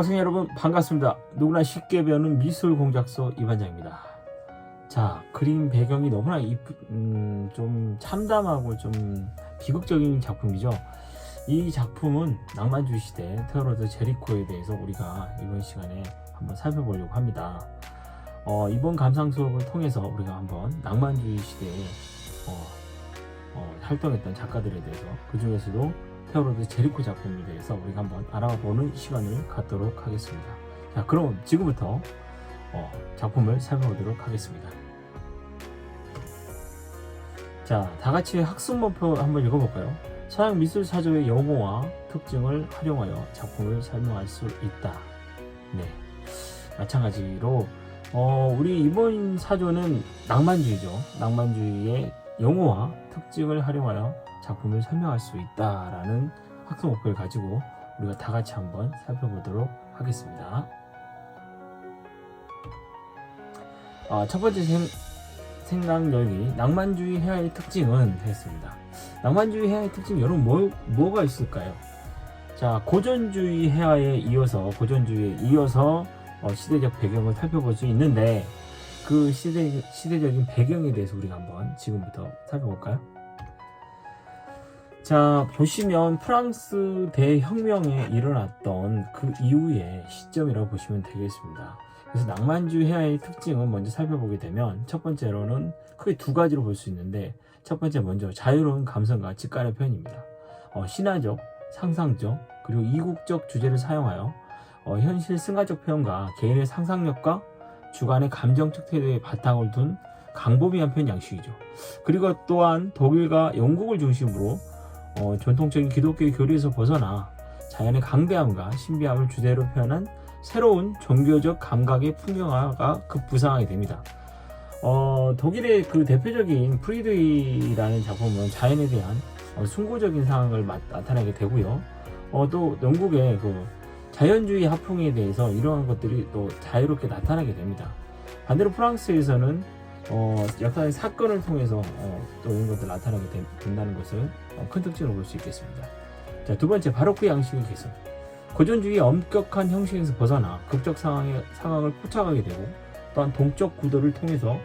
학생 여러분 반갑습니다. 누구나 쉽게 배우는 미술 공작소 이반장입니다. 자 그림 배경이 너무나 이쁘, 음, 좀 참담하고 좀 비극적인 작품이죠. 이 작품은 낭만주의 시대 테오로드 제리코에 대해서 우리가 이번 시간에 한번 살펴보려고 합니다. 어, 이번 감상 수업을 통해서 우리가 한번 낭만주의 시대에 어, 어, 활동했던 작가들에 대해서 그 중에서도 테오로드 제리코 작품에 대해서 우리가 한번 알아보는 시간을 갖도록 하겠습니다. 자, 그럼 지금부터 어, 작품을 살펴보도록 하겠습니다. 자, 다 같이 학습 목표 한번 읽어볼까요? 서양 미술 사조의 영어와 특징을 활용하여 작품을 설명할 수 있다. 네, 마찬가지로 어, 우리 이번 사조는 낭만주의죠. 낭만주의의 영어와 특징을 활용하여 작품을 설명할 수 있다라는 학습 목표를 가지고 우리가 다 같이 한번 살펴보도록 하겠습니다. 아, 첫 번째 생, 생각력이 낭만주의 해야의 특징은 했습니다. 낭만주의 해야의 특징 여러분 뭐, 뭐가 있을까요? 자 고전주의 해야에 이어서 고전주의에 이어서 어, 시대적 배경을 살펴볼 수 있는데 그 시대, 시대적인 배경에 대해서 우리가 한번 지금부터 살펴볼까요? 자, 보시면 프랑스 대혁명에 일어났던 그 이후의 시점이라고 보시면 되겠습니다. 그래서 낭만주의 해야의 특징은 먼저 살펴보게 되면 첫 번째로는 크게 두 가지로 볼 수 있는데 첫 번째 먼저 자유로운 감성과 직관의 표현입니다. 어, 신화적, 상상적, 그리고 이국적 주제를 사용하여 어, 현실 승화적 표현과 개인의 상상력과 주관의 감정적 태도에 바탕을 둔 강보미한 표현 양식이죠. 그리고 또한 독일과 영국을 중심으로 어, 전통적인 기독교의 교리에서 벗어나 자연의 강대함과 신비함을 주제로 표현한 새로운 종교적 감각의 풍경화가 급부상하게 됩니다. 어, 독일의 그 대표적인 프리드이라는 작품은 자연에 대한 어, 숭고적인 상황을 마- 나타내게 되고요. 어, 또 영국의 그 자연주의 학풍에 대해서 이러한 것들이 또 자유롭게 나타나게 됩니다. 반대로 프랑스에서는 어, 역사의 사건을 통해서 어, 또 이런 것들 나타나게 된- 된다는 것을 어, 큰 특징으로 볼수 있겠습니다. 자, 두 번째 바로크 양식의 개선. 고전주의 엄격한 형식에서 벗어나 극적 상황에, 상황을 포착하게 되고 또한 동적 구도를 통해서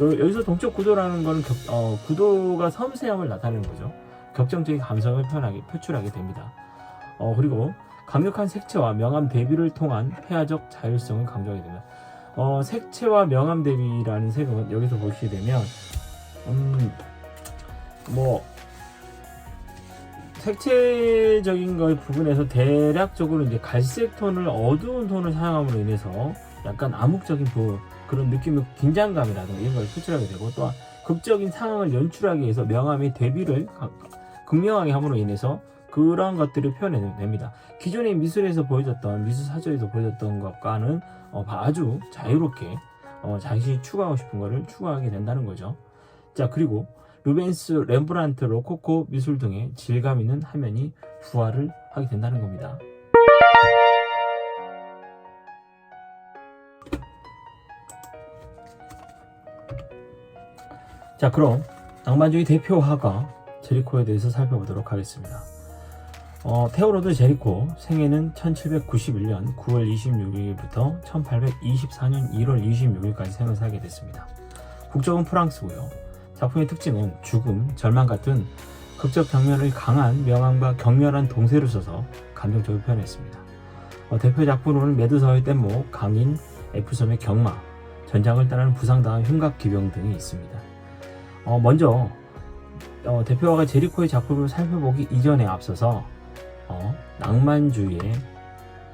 여- 여기서 동적 구도라는 격- 어, 구도가 섬세함을 나타내는 거죠. 격정적인 감성을 표현하게 표출하게 됩니다. 어, 그리고 강력한 색채와 명암 대비를 통한 폐화적 자율성을 강조하게 됩니다. 어, 색채와 명암 대비라는 색은 여기서 보시게 되면 음, 뭐 색채적인 것 부분에서 대략적으로 이제 갈색 톤을 어두운 톤을 사용함으로 인해서 약간 암묵적인 그, 그런 느낌의 긴장감이라든가 이런 걸 표출하게 되고 또한 극적인 상황을 연출하기 위해서 명암의 대비를 가- 극명하게 함으로 인해서 그런 것들을 표현해냅니다. 기존의 미술에서 보여줬던 미술 사조에서 보여줬던 것과는 어, 아주 자유롭게 어, 자신이 추구하고 싶은 것을 추구하게 된다는 거죠. 자 그리고 루벤스, 렘브란트, 로코코 미술 등의 질감 있는 화면이 부활을 하게 된다는 겁니다. 자 그럼 낭만주의 대표 화가 제리코에 대해서 살펴보도록 하겠습니다. 어, 테오로드 제리코 생애는 1791년 9월 26일부터 1824년 1월 26일까지 생을 살게 됐습니다. 국적은 프랑스고요. 작품의 특징은 죽음, 절망 같은 극적 장면을 강한 명암과 격렬한 동세로 써서 감정적으로 표현했습니다. 어, 대표 작품으로는 메두사의 뗏목, 강인, 에프섬의 경마, 전장을 따르는 부상당한 흉각 기병 등이 있습니다. 어, 먼저 어, 대표화가 제리코의 작품을 살펴보기 이전에 앞서서 어, 낭만주의의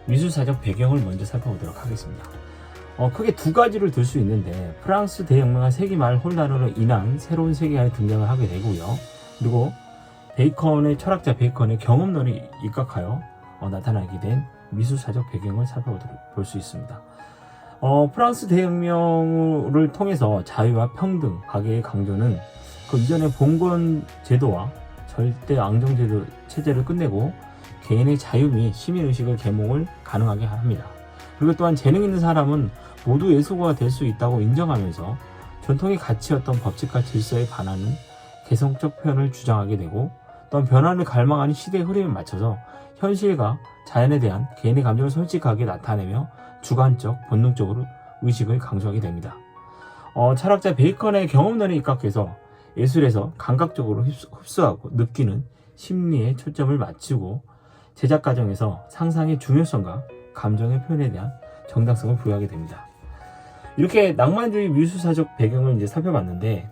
미술사적 배경을 먼저 살펴보도록 하겠습니다. 어, 크게 두 가지를 들 수 있는데 프랑스 대혁명과 세기 말 혼란으로 인한 새로운 세계화에 등장을 하게 되고요. 그리고 베이컨의 철학자 베이컨의 경험론이 입각하여 어, 나타나게 된 미술사적 배경을 살펴보도록 볼수 있습니다. 어, 프랑스 대혁명을 통해서 자유와 평등, 가계의 강조는 그 이전의 봉건 제도와 절대 앙정 제도 체제를 끝내고 개인의 자유 및 시민 의식을 계몽을 가능하게 합니다. 그리고 또한 재능 있는 사람은 모두 예수가 될 수 있다고 인정하면서 전통의 가치였던 법칙과 질서에 반하는 개성적 표현을 주장하게 되고 또한 변화를 갈망하는 시대의 흐름에 맞춰서 현실과 자연에 대한 개인의 감정을 솔직하게 나타내며 주관적, 본능적으로 의식을 강조하게 됩니다. 어, 철학자 베이컨의 경험론에 입각해서 예술에서 감각적으로 흡수, 흡수하고 느끼는 심리에 초점을 맞추고 제작 과정에서 상상의 중요성과 감정의 표현에 대한 정당성을 부여하게 됩니다. 이렇게 낭만주의 미술사적 배경을 이제 살펴봤는데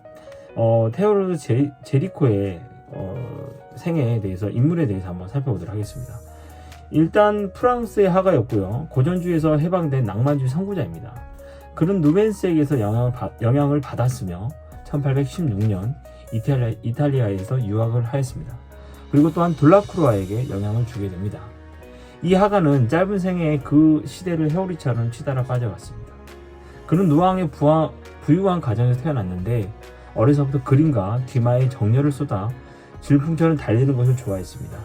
어, 테오로드 제리, 제리코의 어, 생애에 대해서 인물에 대해서 한번 살펴보도록 하겠습니다. 일단 프랑스의 화가였고요. 고전주의에서 해방된 낭만주의 선구자입니다. 그는 누벤스에게서 영향을, 받, 영향을 받았으며 1816년 이탈리아, 이탈리아에서 유학을 하였습니다. 그리고 또한 돌라크루아에게 영향을 주게 됩니다. 이 화가는 짧은 생애에 그 시대를 회오리처럼 치달아 빠져갔습니다. 그는 누왕의 부하, 부유한 가정에서 태어났는데 어려서부터 그림과 뒤마에 정열을 쏟아 질풍처럼 달리는 것을 좋아했습니다.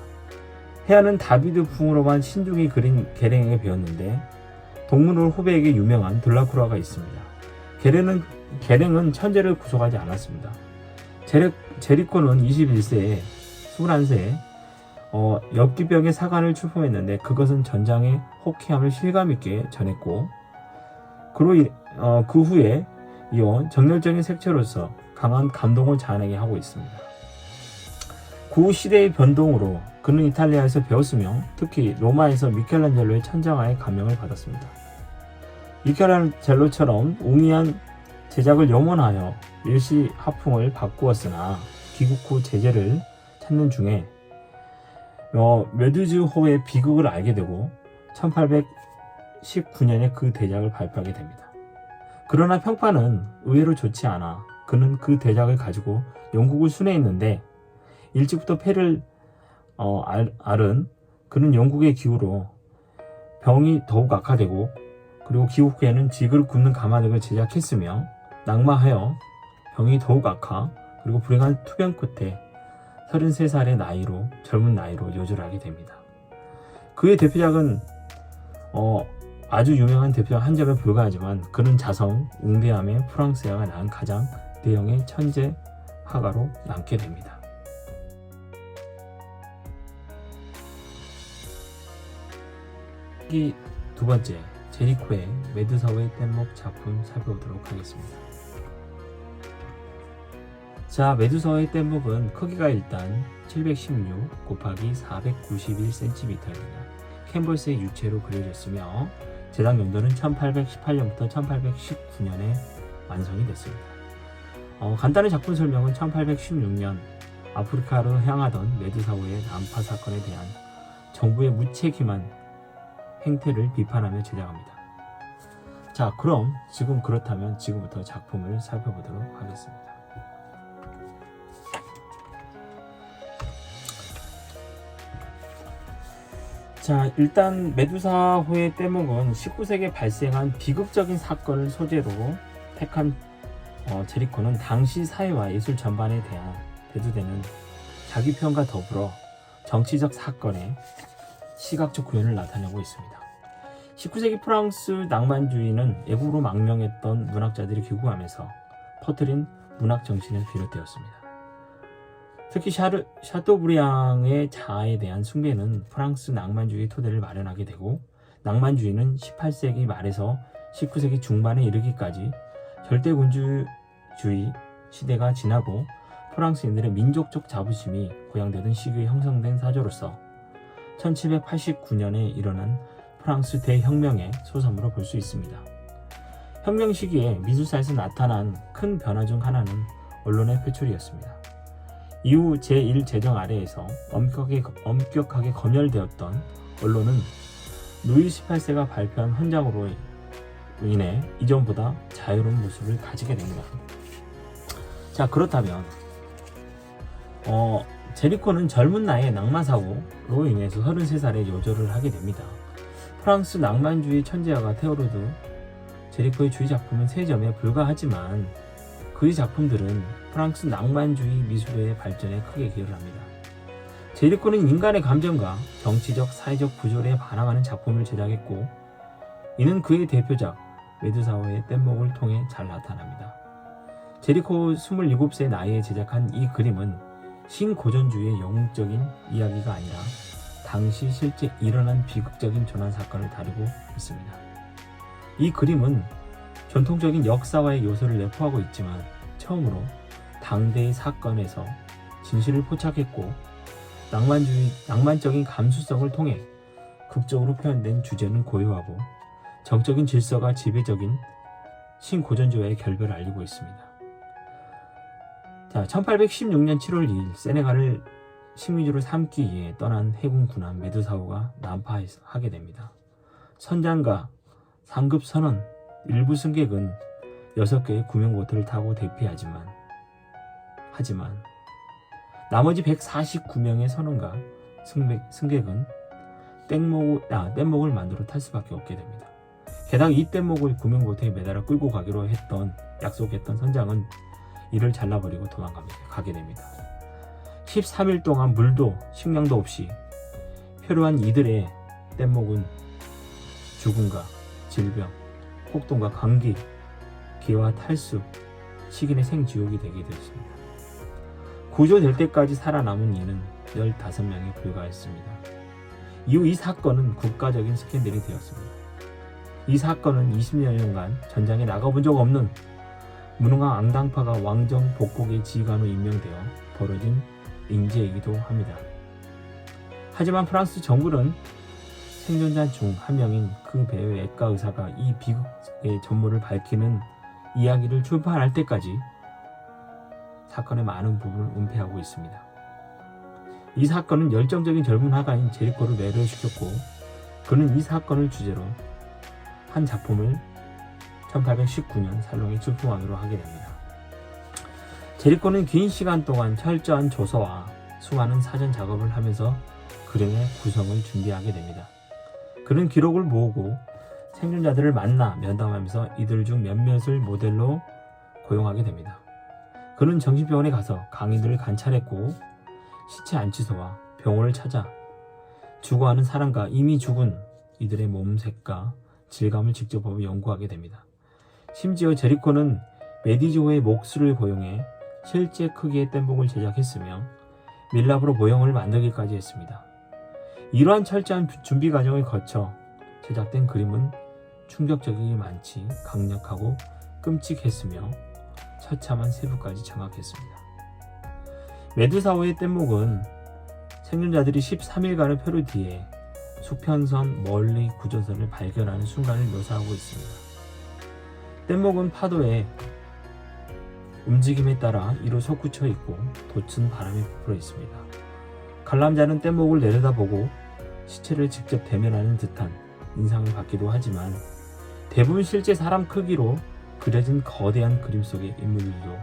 해안은 다비드 풍으로만 신중히 그린 게랭에게 배웠는데 동물원 후배에게 유명한 들라쿠라가 있습니다. 게랭은, 게랭은 천재를 구속하지 않았습니다. 제리, 제리코는 21세에 21세에 어, 엽기병의 사관을 출품했는데 그것은 전장의 호쾌함을 실감 있게 전했고 그로 이- 어, 그 후에 이어 정열적인 색채로서 강한 감동을 자아내게 하고 있습니다. 구 시대의 변동으로 그는 이탈리아에서 배웠으며 특히 로마에서 미켈란젤로의 천장화에 감명을 받았습니다. 미켈란젤로처럼 웅이한 제작을 염원하여 일시 하풍을 바꾸었으나 귀국 후 제재를 찾는 중에 어, 메두즈호의 비극을 알게 되고 1819년에 그 대작을 발표하게 됩니다. 그러나 평판은 의외로 좋지 않아 그는 그 대작을 가지고 영국을 순회했는데 일찍부터 폐를 어, 알, 은 그는 영국의 기후로 병이 더욱 악화되고 그리고 기후 후에는 지글 굽는 가마등을 제작했으며 낙마하여 병이 더욱 악화 그리고 불행한 투병 끝에 33살의 나이로 젊은 나이로 요절하게 됩니다. 그의 대표작은 어, 아주 유명한 대표작 한 점에 불과하지만 그는 자성, 웅대함의 프랑스야가 낳은 가장 대형의 천재 화가로 남게 됩니다. 이두 번째 제리코의 메드사우의 뗏목 작품 살펴보도록 하겠습니다. 자, 메두사의 뗏목은 크기가 일단 716 곱하기 491cm입니다. 캔버스의 유체로 그려졌으며 제작 연도는 1818년부터 1819년에 완성이 됐습니다. 어, 간단한 작품 설명은 1816년 아프리카로 향하던 메두사호의 난파 사건에 대한 정부의 무책임한 행태를 비판하며 제작합니다. 자, 그럼 지금 그렇다면 지금부터 작품을 살펴보도록 하겠습니다. 자, 일단 메두사 호의 떼목은 19세기에 발생한 비극적인 사건을 소재로 택한 어, 제리코는 당시 사회와 예술 전반에 대한 대두되는 자기 표현과 더불어 정치적 사건의 시각적 구현을 나타내고 있습니다. 19세기 프랑스 낭만주의는 애국으로 망명했던 문학자들이 귀국하면서 퍼뜨린 문학 정신에 비롯되었습니다. 특히 샤르, 샤토브리앙의 자아에 대한 숭배는 프랑스 낭만주의 토대를 마련하게 되고 낭만주의는 18세기 말에서 19세기 중반에 이르기까지 절대군주주의 시대가 지나고 프랑스인들의 민족적 자부심이 고양되던 시기에 형성된 사조로서 1789년에 일어난 프랑스 대혁명의 소섬으로 볼 수 있습니다. 혁명 시기에 미술사에서 나타난 큰 변화 중 하나는 언론의 표출이었습니다. 이후 제1제정 아래에서 엄격하게, 엄격하게 검열되었던 언론은 루이 18세가 발표한 헌장으로 인해 이전보다 자유로운 모습을 가지게 됩니다. 자 그렇다면 어, 제리코는 젊은 나이에 낭만사고로 인해서 33살에 요절을 하게 됩니다. 프랑스 낭만주의 천재화가 테오로드 제리코의 주의 작품은 세 점에 불과하지만 그의 작품들은 프랑스 낭만주의 미술의 발전에 크게 기여를 합니다. 제리코는 인간의 감정과 정치적, 사회적 구조에 반항하는 작품을 제작했고 이는 그의 대표작 메두사호의 뗏목을 통해 잘 나타납니다. 제리코 27세 나이에 제작한 이 그림은 신고전주의의 영웅적인 이야기가 아니라 당시 실제 일어난 비극적인 전환 사건을 다루고 있습니다. 이 그림은 전통적인 역사와의 요소를 내포하고 있지만 처음으로 당대의 사건에서 진실을 포착했고 낭만주의, 낭만적인 감수성을 통해 극적으로 표현된 주제는 고요하고 정적인 질서가 지배적인 신고전주와의 결별을 알리고 있습니다. 자, 1816년 7월 2일 세네갈을 식민지로 삼기 위해 떠난 해군 군함 메두사호가 난파하게 됩니다. 선장과 상급 선원 일부 승객은 6개의 구명보트를 타고 대피하지만 하지만 나머지 149명의 선원과 승객, 승객 은 뗏목, 아, 뗏목을 만들어 탈 수밖에 없게 됩니다. 게다가 이 뗏목을 구명보트에 매달아 끌고 가기로 했던 약속했던 선장은 이를 잘라버리고 도망갑니다. 가게 됩니다. 13일 동안 물도 식량도 없이 표류한 이들의 뗏목은 죽음과 질병, 혹동과 감기, 기와 탈수, 식인의 생지옥이 되게 되었습니다. 구조될 때까지 살아남은 이는 15명에 불과했습니다. 이후 이 사건은 국가적인 스캔들이 되었습니다. 이 사건은 20여년간 전장에 나가본 적 없는 무능한 앙당파가 왕정 복국의 지휘관으로 임명되어 벌어진 인재이기도 합니다. 하지만 프랑스 정부는 생존자 중 한 명인 그 배우의 애가 의사가 이 비극의 전모를 밝히는 이야기를 출판할 때까지 사건의 많은 부분을 은폐하고 있습니다. 이 사건은 열정적인 젊은 화가인 제리코를 매료시켰고 그는 이 사건을 주제로 한 작품을 1819년 살롱에 출품하기로 하게 됩니다. 제리코는 긴 시간 동안 철저한 조서와 수많은 사전 작업을 하면서 그림의 구성을 준비하게 됩니다. 그는 기록을 모으고 생존자들을 만나 면담하면서 이들 중 몇몇을 모델로 고용하게 됩니다. 그는 정신병원에 가서 강인들을 관찰했고 시체 안치소와 병원을 찾아 죽어가는 사람과 이미 죽은 이들의 몸색과 질감을 직접 연구하게 됩니다. 심지어 제리코는 메디조의 목수를 고용해 실제 크기의 뗏목을 제작했으며 밀랍으로 모형을 만들기까지 했습니다. 이러한 철저한 준비 과정을 거쳐 제작된 그림은 충격적이게 많지 강력하고 끔찍했으며 처참한 세부까지 장악했습니다. 메두사호의 뗏목은 생존자들이 13일간의 표류 뒤에 수평선 멀리 구조선을 발견하는 순간을 묘사하고 있습니다. 뗏목은 파도의 움직임에 따라 이로 솟구쳐 있고 돛은 바람에 부풀어 있습니다. 관람자는 뗏목을 내려다보고 시체를 직접 대면하는 듯한 인상을 받기도 하지만 대부분 실제 사람 크기로 그려진 거대한 그림 속의 인물들도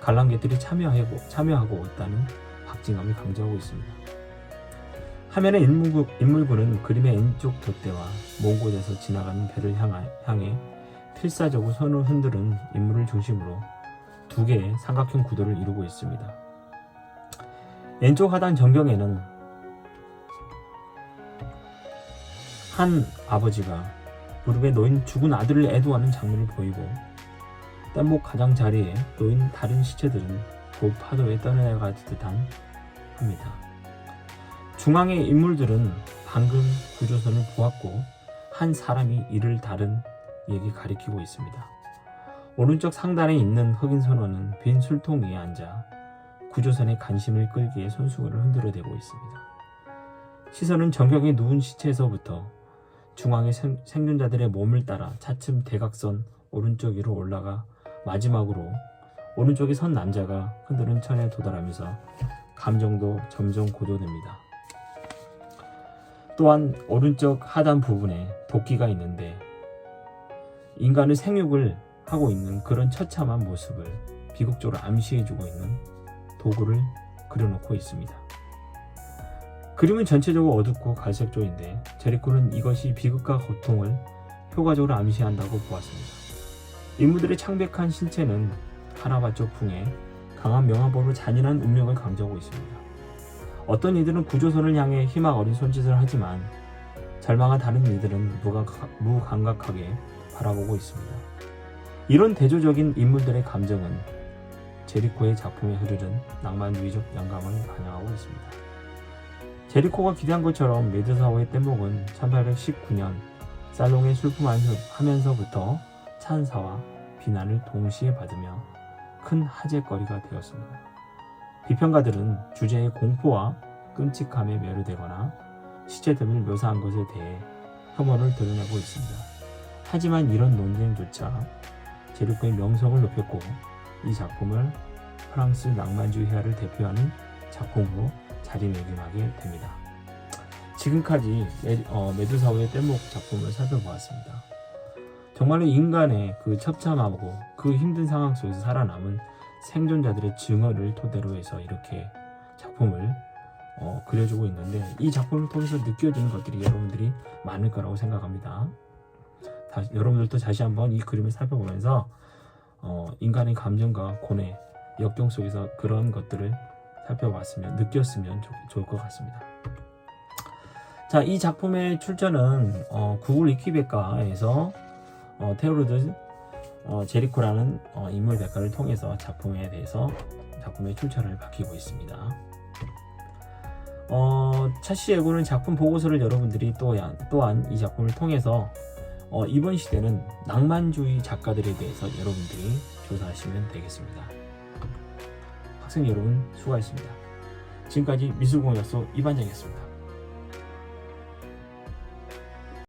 관람객들이 참여하고, 참여하고 있다는 박진감을 강조하고 있습니다. 화면의 인물구, 인물군은 그림의 왼쪽 돛대와 먼 곳에서 지나가는 배를 향해 필사적으로 손을 흔드는 인물을 중심으로 두 개의 삼각형 구도를 이루고 있습니다. 왼쪽 하단 전경에는 한 아버지가 무릎에 놓인 죽은 아들을 애도하는 장면을 보이고 뗏목 가장자리에 놓인 다른 시체들은 곧 파도에 떠내려가 듯한 합니다. 중앙의 인물들은 방금 구조선을 보았고 한 사람이 이를 다른 얘기 가리키고 있습니다. 오른쪽 상단에 있는 흑인 선원은 빈 술통 위에 앉아 구조선의 관심을 끌기 위해 손수건을 흔들어 대고 있습니다. 시선은 정경에 누운 시체에서부터 중앙의 생, 생존자들의 몸을 따라 차츰 대각선 오른쪽 위로 올라가 마지막으로 오른쪽에 선 남자가 흔드는 천에 도달하면서 감정도 점점 고조됩니다. 또한 오른쪽 하단 부분에 도끼가 있는데 인간의 생육을 하고 있는 그런 처참한 모습을 비극적으로 암시해주고 있는 도구를 그려놓고 있습니다. 그림은 전체적으로 어둡고 갈색조인데 제리코는 이것이 비극과 고통을 효과적으로 암시한다고 보았습니다. 인물들의 창백한 신체는 하나바쪽 풍에 강한 명암보로 잔인한 운명을 강조하고 있습니다. 어떤 이들은 구조선을 향해 희망 어린 손짓을 하지만 절망한 다른 이들은 무감각하게 바라보고 있습니다. 이런 대조적인 인물들의 감정은 제리코의 작품에 흐르는 낭만주의적 영감을 반영하고 있습니다. 제리코가 기대한 것처럼 메드사워의 뗏목은 1819년 살롱의 술품하면서부터 찬사와 비난을 동시에 받으며 큰 화제거리가 되었습니다. 비평가들은 주제의 공포와 끔찍함에 매료되거나 시체들을 묘사한 것에 대해 혐오를 드러내고 있습니다. 하지만 이런 논쟁조차 제리코의 명성을 높였고 이 작품을 프랑스 낭만주의 해화를 대표하는 작품으로 자리매김하게 됩니다. 지금까지 메, 어, 뗏목 작품을 살펴보았습니다. 정말로 인간의 그 처참하고 그 힘든 상황 속에서 살아남은 생존자들의 증언을 토대로 해서 이렇게 작품을 어, 그려주고 있는데 이 작품을 통해서 느껴지는 것들이 여러분들이 많을 거라고 생각합니다. 다시, 여러분들도 다시 한번 이 그림을 살펴보면서 어, 인간의 감정과 고뇌, 역경 속에서 그런 것들을 살펴봤으면 느꼈으면 좋, 좋을 것 같습니다. 자, 이 작품의 출처는 어, 구글 위키백과에서 어, 테오르드 어, 제리코라는 어, 인물 백과를 통해서 작품에 대해서 작품의 출처를 밝히고 있습니다. 어, 차시 예고는 작품 보고서를 여러분들이 또한, 또한 이 작품을 통해서 어, 이번 시대는 낭만주의 작가들에 대해서 여러분들이 조사하시면 되겠습니다. 학생 여러분 수고하셨습니다. 지금까지 미술공약소 이반장이었습니다.